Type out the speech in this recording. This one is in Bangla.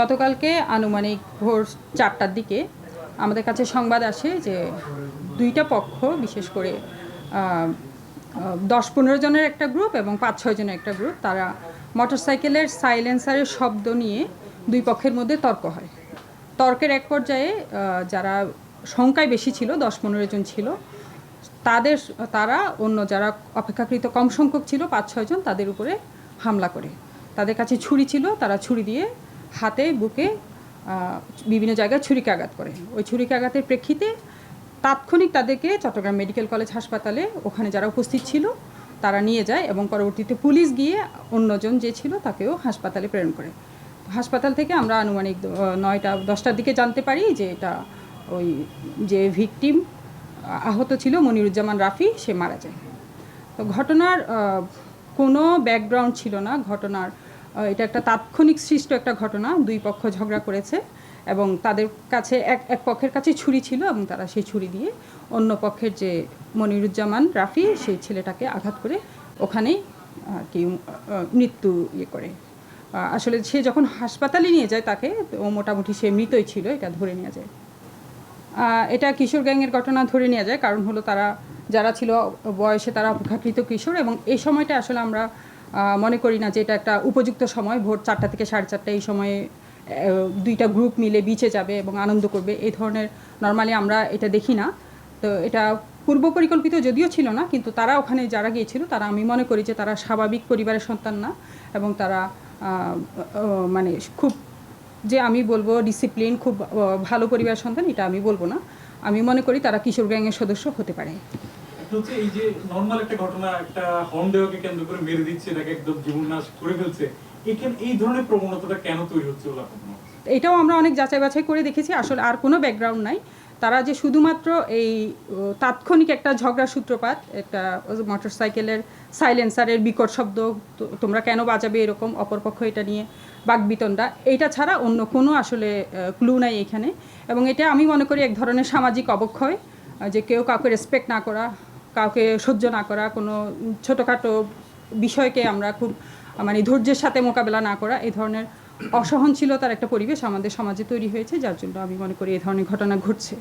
গতকালকে আনুমানিক ভোর চারটার দিকে আমাদের কাছে সংবাদ আসে যে দুইটা পক্ষ, বিশেষ করে দশ পনেরো জনের একটা গ্রুপ এবং পাঁচ ছয় জনের একটা গ্রুপ, তারা মোটরসাইকেলের সাইলেন্সারের শব্দ নিয়ে দুই পক্ষের মধ্যে তর্ক হয়। তর্কের এক পর্যায়ে যারা সংখ্যায় বেশি ছিল, দশ পনেরো জন ছিল, তাদের, তারা অন্য যারা অপেক্ষাকৃত কম সংখ্যক ছিল, পাঁচ ছয়জন তাদের উপরে হামলা করে। তাদের কাছে ছুরি ছিল, তারা ছুরি দিয়ে হাতে বুকে বিভিন্ন জায়গায় ছুরিকাঘাত করে। ওই ছুরিকাঘাতের প্রেক্ষিতে তাৎক্ষণিক তাদেরকে চট্টগ্রাম মেডিকেল কলেজ হাসপাতালে ওখানে যারা উপস্থিত ছিল, তারা নিয়ে যায় এবং পরবর্তীতে পুলিশ গিয়ে অন্যজন যে ছিল তাকেও হাসপাতালে প্রেরণ করে। হাসপাতাল থেকে আমরা আনুমানিক নয়টা, দশটার দিকে জানতে পারি যে এটা ওই যে ভিকটিম আহত ছিল মনিরুজ্জামান রাফি, সে মারা যায়। তো ঘটনার কোনো ব্যাকগ্রাউন্ড ছিল না। ঘটনার এটা একটা তাৎক্ষণিক সৃষ্ট একটা ঘটনা। দুই পক্ষ ঝগড়া করেছে এবং তাদের কাছে এক এক পক্ষের কাছে ছুরি ছিল এবং তারা সেই ছুরি দিয়ে অন্য পক্ষের যে মনিরুজ্জামান রাফি, সেই ছেলেটাকে আঘাত করে ওখানেই আর কি মৃত্যু ইয়ে করে। আসলে সে যখন হাসপাতালে নিয়ে যায় তাকে ও মোটামুটি সে মৃতই ছিল, এটা ধরে নেওয়া যায়। এটা কিশোর গ্যাংয়ের ঘটনা ধরে নেওয়া যায়, কারণ হলো তারা, যারা ছিল বয়সে তারা অপেক্ষাকৃত কিশোর এবং এই সময়টা আসলে আমরা মনে করি না যে এটা একটা উপযুক্ত সময়। ভোর চারটা থেকে সাড়ে চারটা এই সময়ে দুইটা গ্রুপ মিলে বিচে যাবে এবং আনন্দ করবে। এই ধরনের নর্মালি আমরা এটা দেখি না। তো এটা পূর্ব পরিকল্পিত যদিও ছিল না, কিন্তু তারা ওখানে যারা গিয়েছিল, তারা আমি মনে করি যে তারা স্বাভাবিক পরিবারের সন্তান না এবং তারা মানে খুব যে আমি বলব ডিসিপ্লিন খুব ভালো পরিবারের সন্তান, এটা আমি বলব না। আমি মনে করি তারা কিশোর গ্যাংয়ের সদস্য হতে পারে। হচ্ছে এই যে নর্মাল একটা ঘটনা, একটা হর্ন দেওয়াকে কেন্দ্র করে মেরে দিচ্ছে একদম জীবন নাশ করে ফেলছে, এখানে এই ধরনের প্রবণতাটা কেন তৈরি হচ্ছে বলে? এটাও আমরা অনেক যাচাই বাছাই করে দেখেছি, আসলে আর কোনো ব্যাকগ্রাউন্ড নাই তারা যে শুধুমাত্র এই তাৎক্ষণিক একটা ঝগড়া সূত্রপাত, একটা মোটরসাইকেলের সাইলেন্সারের বিকট শব্দ তোমরা কেন বাজাবে এরকম অপরপক্ষ এটা নিয়ে বাকবিতণ্ডা এইটা ছাড়া অন্য কোনো আসলে ক্লু নাই এখানে এবং এটা আমি মনে করি এক ধরনের সামাজিক অবক্ষয় যে কেউ কাউকে রেসপেক্ট না করা কাউকে সহ্য না করা, কোনো ছোটোখাটো বিষয়কে আমরা খুব মানে ধৈর্যের সাথে মোকাবেলা না করা এই ধরনের অসহনশীলতার একটা পরিবেশ আমাদের সমাজে তৈরি হয়েছে, যার জন্য আমি মনে করি এই ধরনের ঘটনা ঘটছে।